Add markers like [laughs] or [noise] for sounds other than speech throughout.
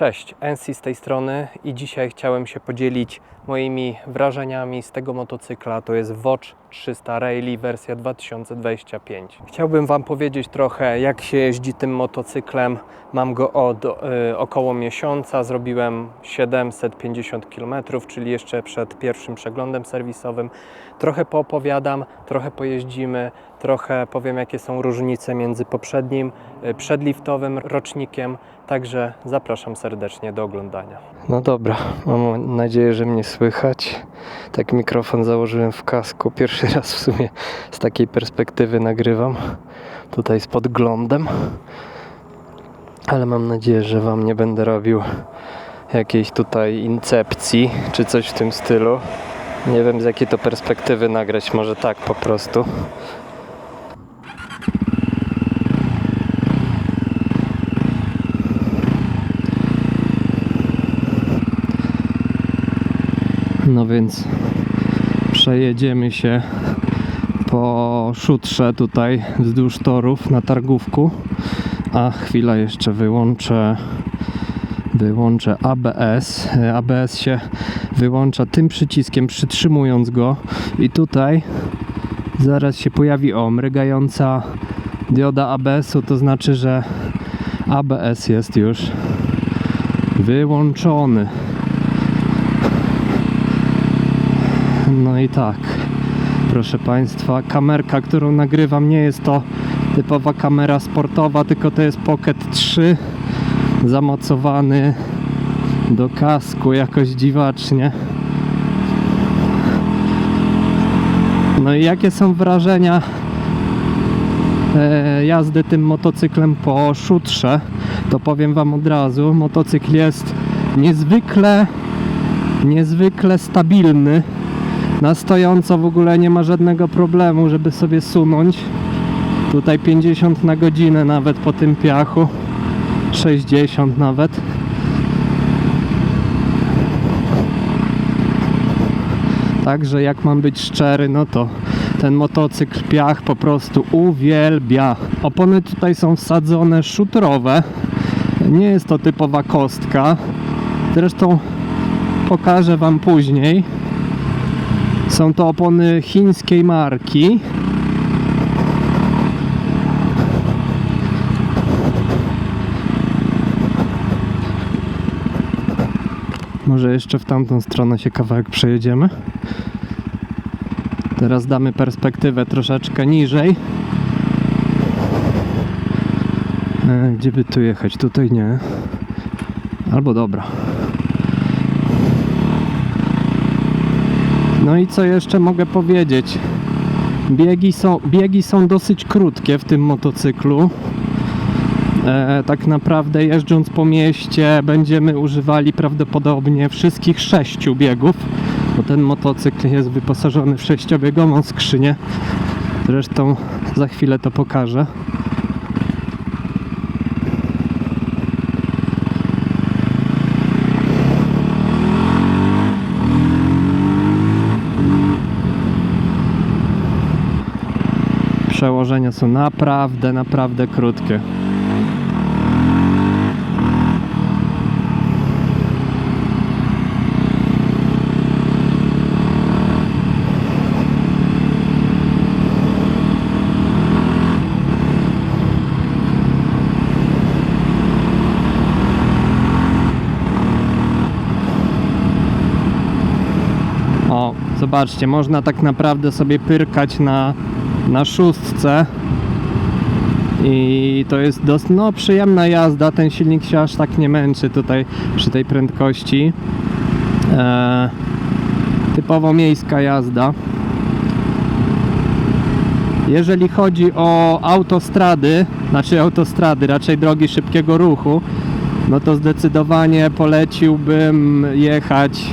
Cześć, NC z tej strony i dzisiaj chciałem się podzielić moimi wrażeniami z tego motocykla. To jest Watch 300 Rally wersja 2025. Chciałbym Wam powiedzieć trochę jak się jeździ tym motocyklem. Mam go od y, około miesiąca, zrobiłem 750 km, czyli jeszcze przed pierwszym przeglądem serwisowym. Trochę poopowiadam, trochę pojeździmy, trochę powiem jakie są różnice między poprzednim, y, przedliftowym rocznikiem, także zapraszam serdecznie do oglądania. No dobra, mam nadzieję, że mnie słychać. Tak mikrofon założyłem w kasku. Pierwszy raz w sumie z takiej perspektywy nagrywam. Tutaj z podglądem. Ale mam nadzieję, że Wam nie będę robił jakiejś tutaj incepcji czy coś w tym stylu. Nie wiem z jakiej to perspektywy nagrać, może tak po prostu. No więc przejedziemy się po szutrze tutaj wzdłuż torów na targówku. A chwila jeszcze wyłączę wyłączę ABS. ABS się wyłącza tym przyciskiem, przytrzymując go i tutaj zaraz się pojawi o mrygająca dioda ABS-u, to znaczy, że ABS jest już wyłączony. No i tak, proszę Państwa, kamerka, którą nagrywam, nie jest to typowa kamera sportowa, tylko to jest Pocket 3 zamocowany do kasku jakoś dziwacznie. No i jakie są wrażenia e, jazdy tym motocyklem po szutrze? To powiem Wam od razu, motocykl jest niezwykle, niezwykle stabilny na stojąco w ogóle nie ma żadnego problemu, żeby sobie sunąć. Tutaj 50 na godzinę nawet po tym piachu. 60 nawet. Także jak mam być szczery, no to ten motocykl piach po prostu uwielbia. Opony tutaj są wsadzone szutrowe. Nie jest to typowa kostka. Zresztą pokażę Wam później. Są to opony chińskiej marki. Może jeszcze w tamtą stronę się kawałek przejedziemy. Teraz damy perspektywę troszeczkę niżej. E, gdzie by tu jechać? Tutaj nie. Albo dobra. No i co jeszcze mogę powiedzieć? Biegi są, biegi są dosyć krótkie w tym motocyklu. E, tak naprawdę jeżdżąc po mieście będziemy używali prawdopodobnie wszystkich sześciu biegów, bo ten motocykl jest wyposażony w sześciobiegową skrzynię. Zresztą za chwilę to pokażę. Przełożenia są naprawdę, naprawdę krótkie. Zobaczcie, można tak naprawdę sobie pyrkać na, na szóstce. I to jest dosyć no, przyjemna jazda. Ten silnik się aż tak nie męczy tutaj przy tej prędkości. E, typowo miejska jazda. Jeżeli chodzi o autostrady, znaczy autostrady, raczej drogi szybkiego ruchu, no to zdecydowanie poleciłbym jechać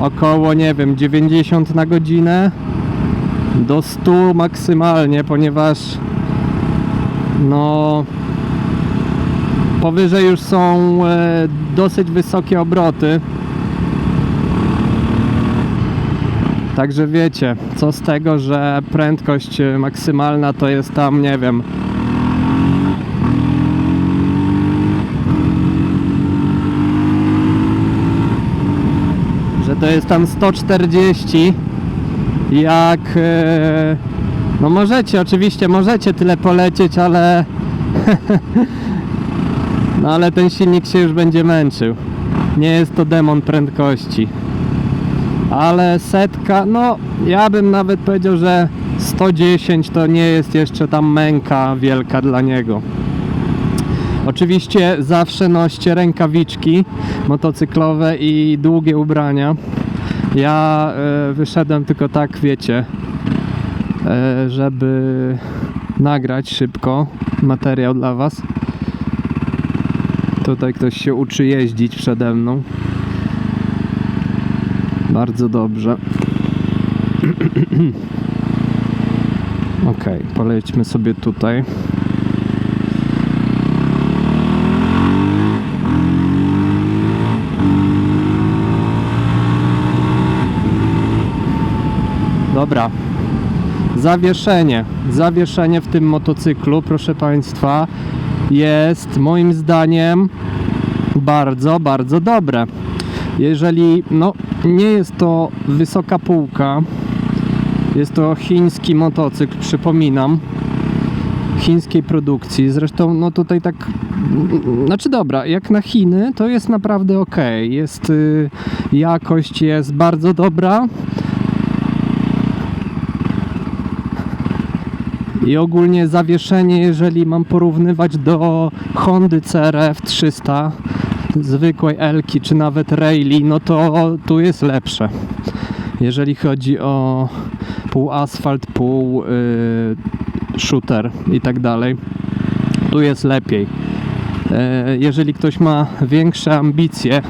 około, nie wiem, 90 na godzinę do 100 maksymalnie, ponieważ no powyżej już są e, dosyć wysokie obroty. Także wiecie, co z tego, że prędkość e, maksymalna to jest tam, nie wiem, że to jest tam 140 jak. e, No możecie, oczywiście możecie tyle polecieć, ale. [laughs] No ale ten silnik się już będzie męczył. Nie jest to demon prędkości. Ale setka, no ja bym nawet powiedział, że 110 to nie jest jeszcze tam męka wielka dla niego. Oczywiście zawsze noście rękawiczki motocyklowe i długie ubrania. Ja e, wyszedłem tylko tak, wiecie, e, żeby nagrać szybko materiał dla Was. Tutaj ktoś się uczy jeździć przede mną. Bardzo dobrze. [clears throat] Ok, polećmy sobie tutaj. Dobra. Zawieszenie. Zawieszenie w tym motocyklu, proszę Państwa, jest moim zdaniem bardzo, bardzo dobre. Jeżeli, no, nie jest to wysoka półka, jest to chiński motocykl, przypominam, chińskiej produkcji. Zresztą, no tutaj tak, znaczy dobra, jak na Chiny, to jest naprawdę ok. Jest, y, jakość jest bardzo dobra. I ogólnie zawieszenie, jeżeli mam porównywać do Hondy CRF 300, zwykłej Elki czy nawet Rayleigh, no to tu jest lepsze. Jeżeli chodzi o pół asfalt, pół y, shooter i tak dalej, tu jest lepiej. E, jeżeli ktoś ma większe ambicje,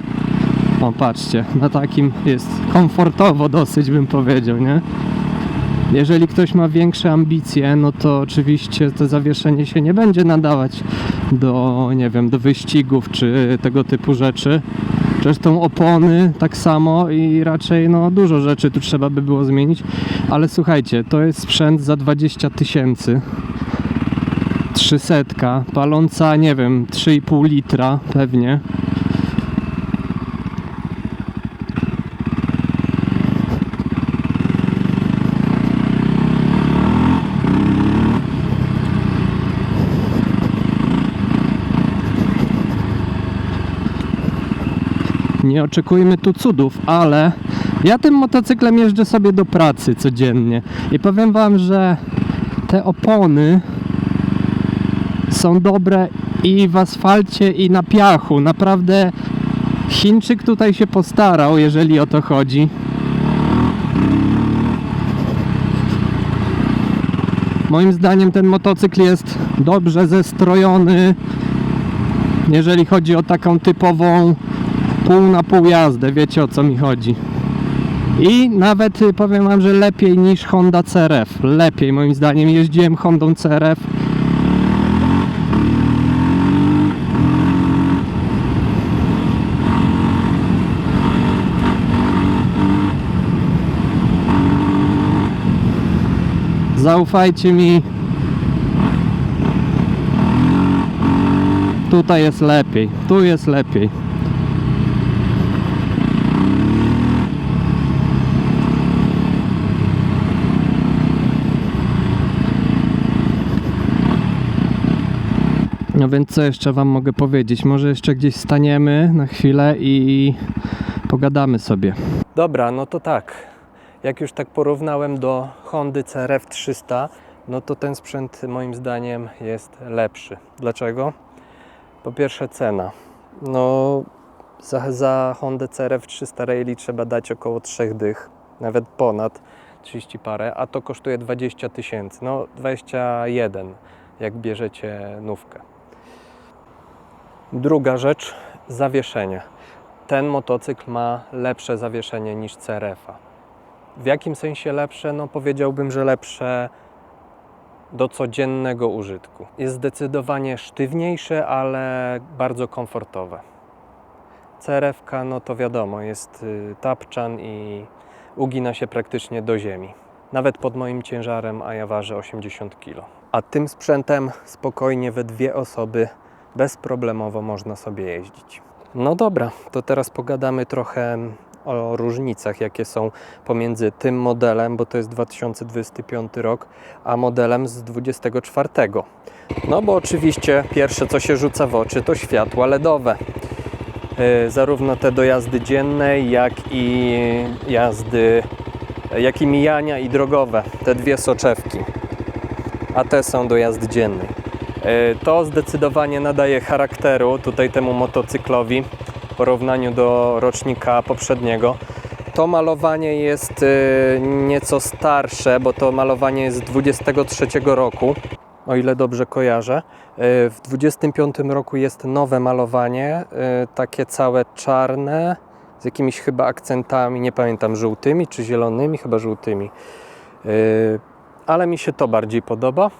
o patrzcie, na takim jest komfortowo dosyć bym powiedział, nie? Jeżeli ktoś ma większe ambicje, no to oczywiście to zawieszenie się nie będzie nadawać do, nie wiem, do wyścigów czy tego typu rzeczy. Zresztą opony tak samo i raczej no dużo rzeczy tu trzeba by było zmienić. Ale słuchajcie, to jest sprzęt za 20 tysięcy. 300, paląca, nie wiem, 3,5 litra pewnie. Oczekujmy tu cudów, ale ja tym motocyklem jeżdżę sobie do pracy codziennie i powiem Wam, że te opony są dobre i w asfalcie, i na piachu. Naprawdę Chińczyk tutaj się postarał, jeżeli o to chodzi. Moim zdaniem ten motocykl jest dobrze zestrojony, jeżeli chodzi o taką typową pół na pół jazdę, wiecie o co mi chodzi. I nawet y, powiem wam, że lepiej niż Honda CRF. Lepiej moim zdaniem. Jeździłem Hondą CRF. Zaufajcie mi. Tutaj jest lepiej. Tu jest lepiej. No więc co jeszcze Wam mogę powiedzieć? Może jeszcze gdzieś staniemy na chwilę i pogadamy sobie. Dobra, no to tak. Jak już tak porównałem do Hondy CRF 300, no to ten sprzęt moim zdaniem jest lepszy. Dlaczego? Po pierwsze cena. No za, za Hondę CRF 300 Rally trzeba dać około 3 dych, nawet ponad 30 parę, a to kosztuje 20 tysięcy. No 21, jak bierzecie nówkę. Druga rzecz, zawieszenie. Ten motocykl ma lepsze zawieszenie niż CRF-a. W jakim sensie lepsze? No powiedziałbym, że lepsze do codziennego użytku. Jest zdecydowanie sztywniejsze, ale bardzo komfortowe. CRF-ka, no to wiadomo, jest y, tapczan i ugina się praktycznie do ziemi. Nawet pod moim ciężarem, a ja ważę 80 kg. A tym sprzętem spokojnie we dwie osoby bezproblemowo można sobie jeździć. No dobra, to teraz pogadamy trochę o różnicach, jakie są pomiędzy tym modelem, bo to jest 2025 rok, a modelem z 24. No bo oczywiście pierwsze, co się rzuca w oczy, to światła LEDowe. Yy, Zarówno te do jazdy dziennej, jak i jazdy, jak i mijania i drogowe. Te dwie soczewki a te są do jazdy dziennej. E, To zdecydowanie nadaje charakteru tutaj temu motocyklowi w porównaniu do rocznika poprzedniego. To malowanie jest e, nieco starsze, bo to malowanie jest z 23 roku, o ile dobrze kojarzę. E, W 25 roku jest nowe malowanie, e, takie całe czarne, z jakimiś chyba akcentami, nie pamiętam, żółtymi czy zielonymi, chyba żółtymi. E, ale mi się to bardziej podoba.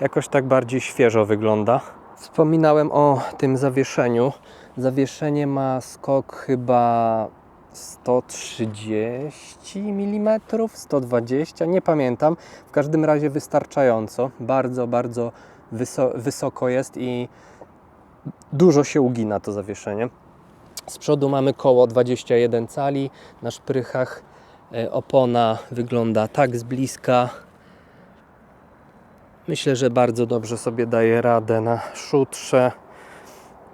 Jakoś tak bardziej świeżo wygląda. Wspominałem o tym zawieszeniu. Zawieszenie ma skok chyba 130 mm, 120, nie pamiętam. W każdym razie wystarczająco. Bardzo, bardzo wyso- wysoko jest i dużo się ugina to zawieszenie. Z przodu mamy koło 21 cali na szprychach. E, Opona wygląda tak z bliska. Myślę, że bardzo dobrze sobie daje radę na szutrze.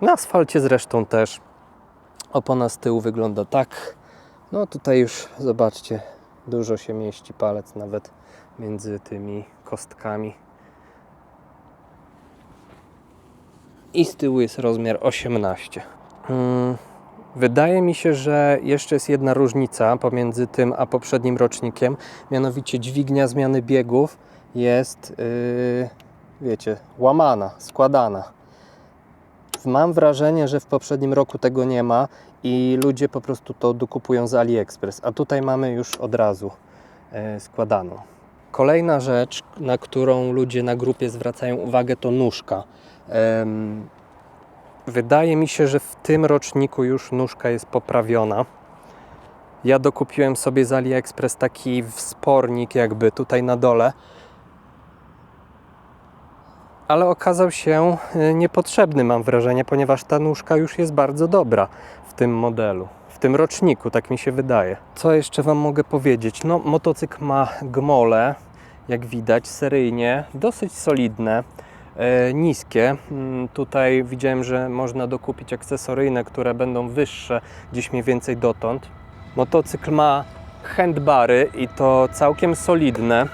Na asfalcie zresztą też. Opona z tyłu wygląda tak. No tutaj już zobaczcie, dużo się mieści palec nawet między tymi kostkami. I z tyłu jest rozmiar 18. Mm, Wydaje mi się, że jeszcze jest jedna różnica pomiędzy tym a poprzednim rocznikiem, mianowicie dźwignia zmiany biegów jest, yy, wiecie, łamana, składana. Mam wrażenie, że w poprzednim roku tego nie ma i ludzie po prostu to dokupują z AliExpress, a tutaj mamy już od razu yy, składaną. Kolejna rzecz, na którą ludzie na grupie zwracają uwagę, to nóżka. Em, Wydaje mi się, że w tym roczniku już nóżka jest poprawiona. Ja dokupiłem sobie z AliExpress taki wspornik jakby tutaj na dole. Ale okazał się y, niepotrzebny mam wrażenie, ponieważ ta nóżka już jest bardzo dobra w tym modelu. W tym roczniku, tak mi się wydaje. Co jeszcze Wam mogę powiedzieć? No, motocykl ma gmole, jak widać, seryjnie, dosyć solidne niskie. Mm, Tutaj widziałem, że można dokupić akcesoryjne, które będą wyższe, gdzieś mniej więcej dotąd. Motocykl ma handbary i to całkiem solidne.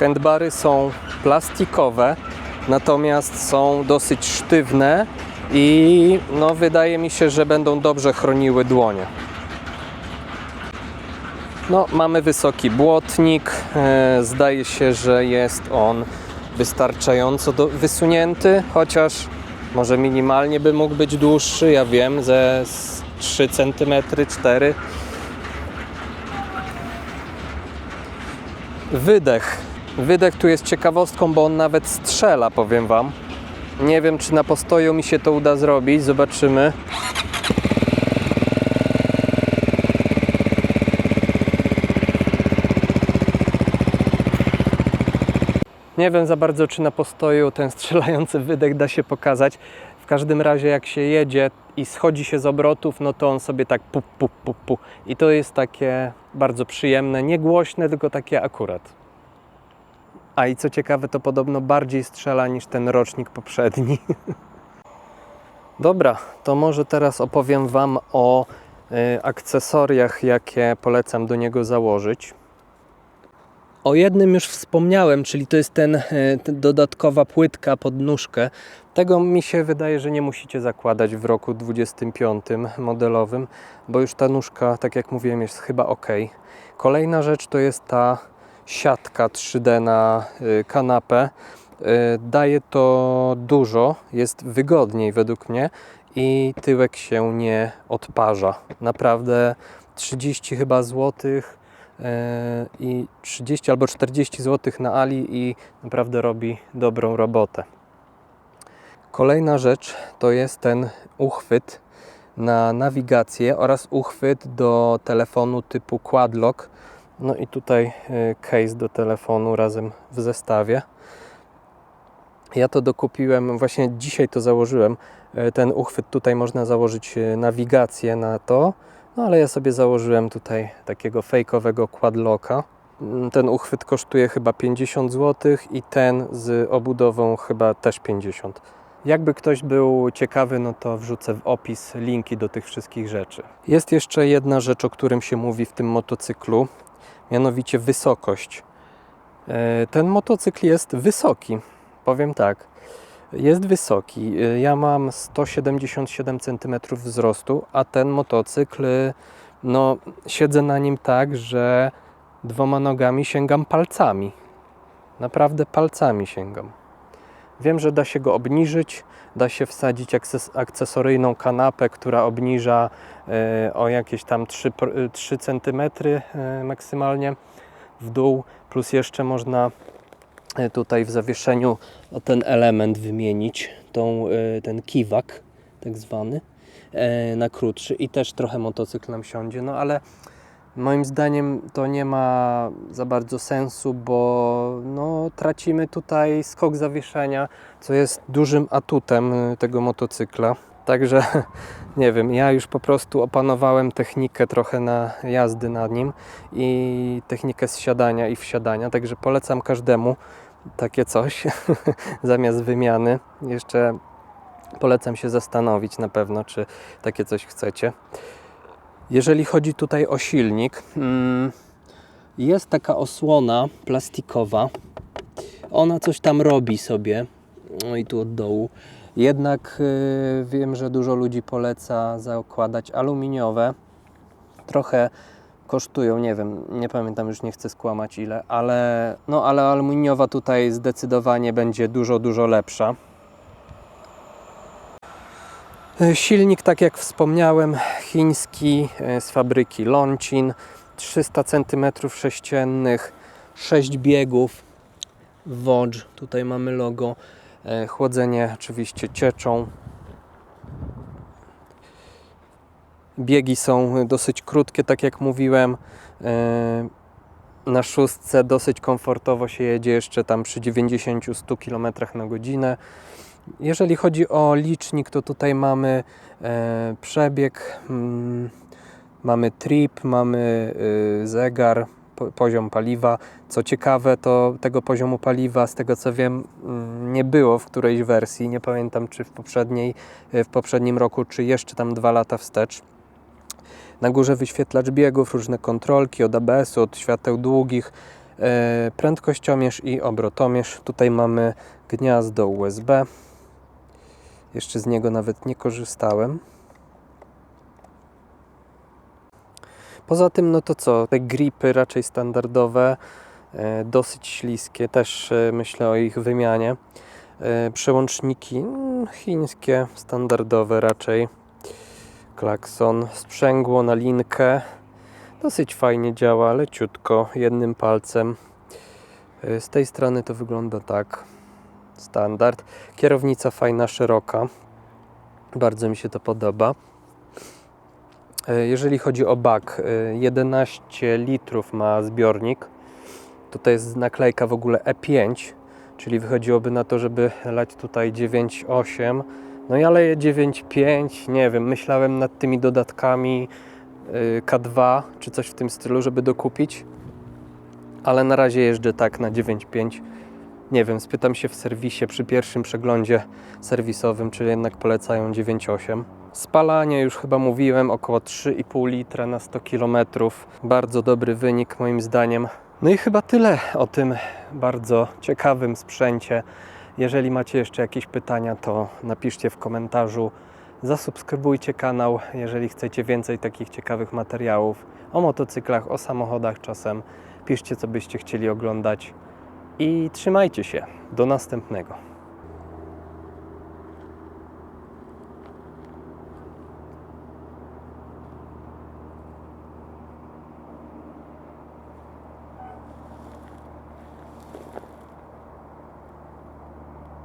Handbary są plastikowe, natomiast są dosyć sztywne i no, wydaje mi się, że będą dobrze chroniły dłonie. No, mamy wysoki błotnik. E, zdaje się, że jest on wystarczająco do, wysunięty, chociaż może minimalnie by mógł być dłuższy, ja wiem, ze z 3 cm, 4 Wydech. Wydech tu jest ciekawostką, bo on nawet strzela, powiem Wam. Nie wiem, czy na postoju mi się to uda zrobić, zobaczymy. Nie wiem za bardzo, czy na postoju ten strzelający wydech da się pokazać. W każdym razie, jak się jedzie i schodzi się z obrotów, no to on sobie tak pu, pu, pu, pu. I to jest takie bardzo przyjemne, nie głośne, tylko takie akurat. A i co ciekawe, to podobno bardziej strzela niż ten rocznik poprzedni. [laughs] Dobra, to może teraz opowiem Wam o y, akcesoriach, jakie polecam do niego założyć. O jednym już wspomniałem, czyli to jest ten, e, ten dodatkowa płytka pod nóżkę. Tego mi się wydaje, że nie musicie zakładać w roku 25 modelowym, bo już ta nóżka, tak jak mówiłem, jest chyba ok. Kolejna rzecz to jest ta siatka 3D na y, kanapę. Y, Daje to dużo, jest wygodniej według mnie i tyłek się nie odparza. Naprawdę 30 chyba złotych i 30 albo 40 zł na Ali i naprawdę robi dobrą robotę. Kolejna rzecz to jest ten uchwyt na nawigację oraz uchwyt do telefonu typu Quadlock. No i tutaj e, case do telefonu razem w zestawie. Ja to dokupiłem, właśnie dzisiaj to założyłem. E, Ten uchwyt tutaj można założyć e, nawigację na to. No ale ja sobie założyłem tutaj takiego fejkowego quadlocka. Mm, Ten uchwyt kosztuje chyba 50 zł i ten z obudową chyba też 50. Jakby ktoś był ciekawy, no to wrzucę w opis linki do tych wszystkich rzeczy. Jest jeszcze jedna rzecz, o którym się mówi w tym motocyklu, mianowicie wysokość. E, Ten motocykl jest wysoki, powiem tak. Jest wysoki. Ja mam 177 cm wzrostu, a ten motocykl, no, siedzę na nim tak, że dwoma nogami sięgam palcami. Naprawdę palcami sięgam. Wiem, że da się go obniżyć, da się wsadzić akces- akcesoryjną kanapę, która obniża e, o jakieś tam 3, pr- e, 3 cm e, maksymalnie w dół, plus jeszcze można tutaj w zawieszeniu ten element wymienić, tą, e, ten kiwak tak zwany, e, na krótszy i też trochę motocykl nam siądzie, no ale moim zdaniem to nie ma za bardzo sensu, bo no, tracimy tutaj skok zawieszenia, co jest dużym atutem tego motocykla. Także [laughs] nie wiem, ja już po prostu opanowałem technikę trochę na jazdy na nim i technikę zsiadania i wsiadania, także polecam każdemu takie coś [laughs] zamiast wymiany. Jeszcze polecam się zastanowić na pewno, czy takie coś chcecie. Jeżeli chodzi tutaj o silnik, mm, jest taka osłona plastikowa. Ona coś tam robi sobie. No i tu od dołu. Jednak y, wiem, że dużo ludzi poleca zakładać aluminiowe. Trochę kosztują, nie wiem, nie pamiętam już, nie chcę skłamać ile, ale, no, ale aluminiowa tutaj zdecydowanie będzie dużo, dużo lepsza. E, Silnik, tak jak wspomniałem, chiński e, z fabryki Lonchin, 300 cm3, 6 biegów, Wodge, tutaj mamy logo, chłodzenie oczywiście cieczą. Biegi są dosyć krótkie, tak jak mówiłem. E, Na szóstce dosyć komfortowo się jedzie jeszcze tam przy 90-100 km na godzinę. Jeżeli chodzi o licznik, to tutaj mamy e, przebieg, mm, mamy trip, mamy y, zegar, poziom paliwa. Co ciekawe, to tego poziomu paliwa, z tego co wiem, mm, nie było w którejś wersji. Nie pamiętam, czy w poprzedniej, y, w poprzednim roku, czy jeszcze tam dwa lata wstecz. Na górze wyświetlacz biegów, różne kontrolki od ABS-u, od świateł długich, e, prędkościomierz i obrotomierz. Tutaj mamy gniazdo USB. Jeszcze z niego nawet nie korzystałem. Poza tym, no to co? Te gripy raczej standardowe, e, dosyć śliskie, też e, myślę o ich wymianie. E, Przełączniki mm, chińskie, standardowe raczej. Klakson, sprzęgło na linkę. Dosyć fajnie działa, leciutko, jednym palcem. Z tej strony to wygląda tak. Standard. Kierownica fajna, szeroka. Bardzo mi się to podoba. E, Jeżeli chodzi o bak, e, 11 litrów ma zbiornik. Tutaj jest naklejka w ogóle E5, czyli wychodziłoby na to, żeby lać tutaj 9,8. No ja leję 9,5, nie wiem, myślałem nad tymi dodatkami y, K2 czy coś w tym stylu, żeby dokupić, ale na razie jeżdżę tak na 9,5. Nie wiem, spytam się w serwisie przy pierwszym przeglądzie serwisowym, czy jednak polecają 9,8. Spalanie już chyba mówiłem, około 3,5 litra na 100 km. Bardzo dobry wynik moim zdaniem. No i chyba tyle o tym bardzo ciekawym sprzęcie. Jeżeli macie jeszcze jakieś pytania, to napiszcie w komentarzu. Zasubskrybujcie kanał, jeżeli chcecie więcej takich ciekawych materiałów o motocyklach, o samochodach czasem. Piszcie, co byście chcieli oglądać i trzymajcie się. Do następnego.